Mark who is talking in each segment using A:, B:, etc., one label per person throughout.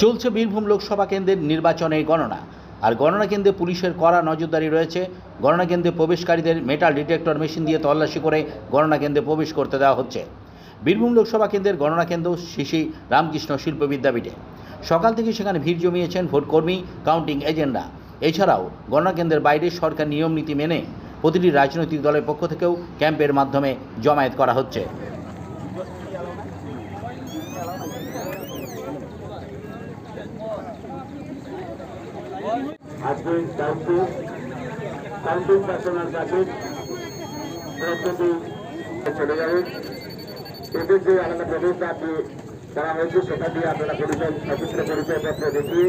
A: চলছে বীরভূম লোকসভা কেন্দ্রের নির্বাচনের গণনা। আর গণনা কেন্দ্রে পুলিশের কড়া নজরদারি রয়েছে। গণনা কেন্দ্রে প্রবেশকারীদের মেটাল ডিটেক্টর মেশিন দিয়ে তল্লাশি করে গণনা কেন্দ্রে প্রবেশ করতে দেওয়া হচ্ছে। বীরভূম লোকসভা কেন্দ্রের গণনা কেন্দ্র শিশি রামকৃষ্ণ শিল্প বিদ্যাপীঠে সকাল থেকে সেখানে ভিড় জমিয়েছেন ভোটকর্মী কাউন্টিং এজেন্টরা এছাড়াও গণনা কেন্দ্রের বাইরে সরকার নিয়ম নীতি মেনে প্রতিটি রাজনৈতিক দলের পক্ষ থেকেও ক্যাম্পের মাধ্যমে জমায়েত করা হচ্ছে।
B: আজকে কাউন্টিং কাউন্টিং পার্সোনাল কাছে প্রস্তুতি চলে যাবে। এদের যে আলাদা ব্যবস্থা দিয়ে করা হয়েছে, সেটা দিয়ে আপনারা পরিচয়, সচিত্র পরিচয়পত্র দেখিয়ে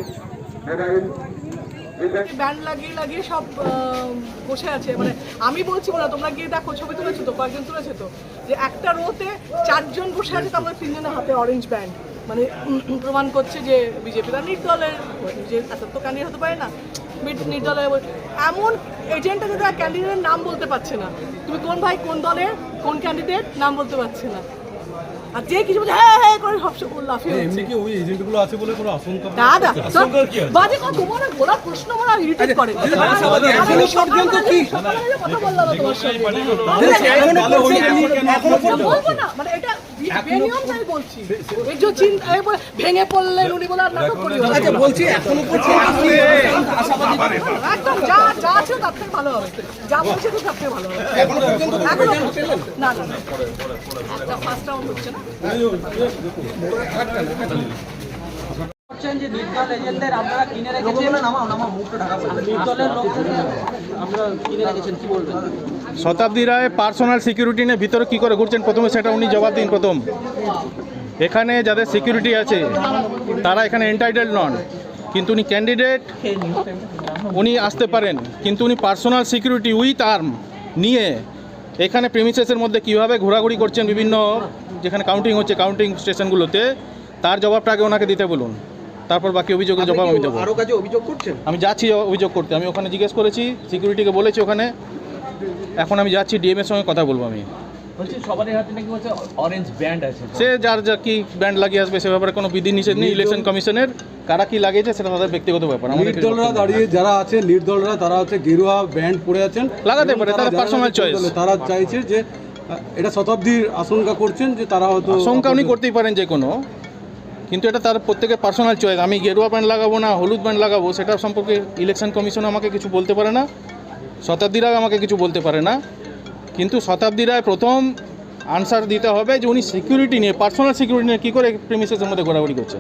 B: মোবাইল
C: ব্যান্ড লাগিয়ে লাগিয়ে সব বসে আছে। মানে আমি বলছি না তোমরা গিয়ে দেখো, ছবি তুলেছো তো? কয়েকজন তুলেছে তো? যে একটা রোতে চারজন বসে আছে, তারপরে তিনজনের হাতে অরেঞ্জ ব্যান্ড মানে প্রমাণ করছে যে বিজেপিরা নির্দলের যে এত তো ক্যান্ডিডেট হতে পারে না নির্দলের এমন এজেন্ট আছে যারা ক্যান্ডিডেটের নাম বলতে পারছে না তুমি কোন ভাই কোন দলের কোন ক্যান্ডিডেট নাম বলতে পারছে না আর যে কিছু বলছে হ্যাঁ হ্যাঁ করে সব সব লাফিয়ে
D: এমনি
C: উঠছে।
D: কি ওই এজেন্টগুলো আছে বলে কোনো আশঙ্কা
C: দাদা
D: আশঙ্কার কি আছে
C: বাজে কথা তোমার গোলা প্রশ্ন আমার ইরিটেট করে আমি কথা বললাম তোমার। এখনও মানে বলছি। ভেঙে পড়লেন উনি বলে আর নাটক করি আচ্ছা বলছি এখনও একদম যা যা আছে তার থেকে ভালো হবে। যা বলছে তো তার থেকে ভালো হবে। না না না। একটা ফার্স্ট রাউন্ড হচ্ছে না?
E: করছেন যে নির্দল এজেন্টদের আপনারা কিনে রেখেছেন? নির্দলের আপনারা কিনে রেখেছেন কি বলবেন?
F: শতাব্দী রায় পার্সোনাল সিকিউরিটি নিয়ে ভিতরে কী করে ঘুরছেন? প্রথমে সেটা উনি জবাব দিন প্রথম। এখানে যাদের সিকিউরিটি আছে তারা এখানে এন্টাইটেল নন। কিন্তু উনি ক্যান্ডিডেট উনি আসতে পারেন। কিন্তু উনি পার্সোনাল সিকিউরিটি উইথ আর্ম নিয়ে এখানে প্রেমিসেসের মধ্যে কীভাবে ঘোরাঘুরি করছেন বিভিন্ন যেখানে কাউন্টিং হচ্ছে কাউন্টিং স্টেশনগুলোতে তার জবাবটা আগে ওনাকে দিতে বলুন। তারপর বাকি অভিযোগের জবাব আমি দেবো।
E: আরও কাজে অভিযোগ করছেন?
F: আমি যাচ্ছি অভিযোগ করতে। আমি ওখানে জিজ্ঞেস করেছি সিকিউরিটিকে বলেছি ওখানে। এখন আমি যাচ্ছি ডিএম এর সঙ্গে কথা বলব আমি।
G: বলছি সবারই হাতে নাকি বলছে অরেঞ্জ ব্যান্ড আছে
F: সে যার যা কি ব্যান্ড লাগিয়ে আসবে সে ব্যাপারে কোনো বিধি নিষেধ নেই ইলেকশন কমিশনের কারা কি লাগিয়েছে সেটা তাদের ব্যক্তিগত ব্যাপার আমাদের নেই।
D: দাঁড়িয়ে যারা আছে নির্দলরা তারা হচ্ছে গেরুয়া ব্যান্ড পরে আছেন।
F: লাগাতে পারে,
D: তারা
F: তাদের choice।
D: দলে, তারা চাইছে যে এটা শতাব্দীর আশঙ্কা করছেন যে তারা হয়তো
F: আশঙ্কা উনি করতেই পারেন যে কোনো কিন্তু এটা তার প্রত্যেকের পার্সোনাল চয়েস আমি গেরুয়া ব্যান্ড লাগাবো না হলুদ ব্যান্ড লাগাবো সেটা সম্পর্কে ইলেকশন কমিশন আমাকে কিছু বলতে পারে না। শতাব্দী রায় আমাকে কিছু বলতে পারে না। কিন্তু শতাব্দী রায় প্রথম আনসার দিতে হবে যে উনি সিকিউরিটি নিয়ে পার্সোনাল সিকিউরিটি নিয়ে কী করে প্রেমিসেসের মধ্যে ঘোরাঘুরি করছে।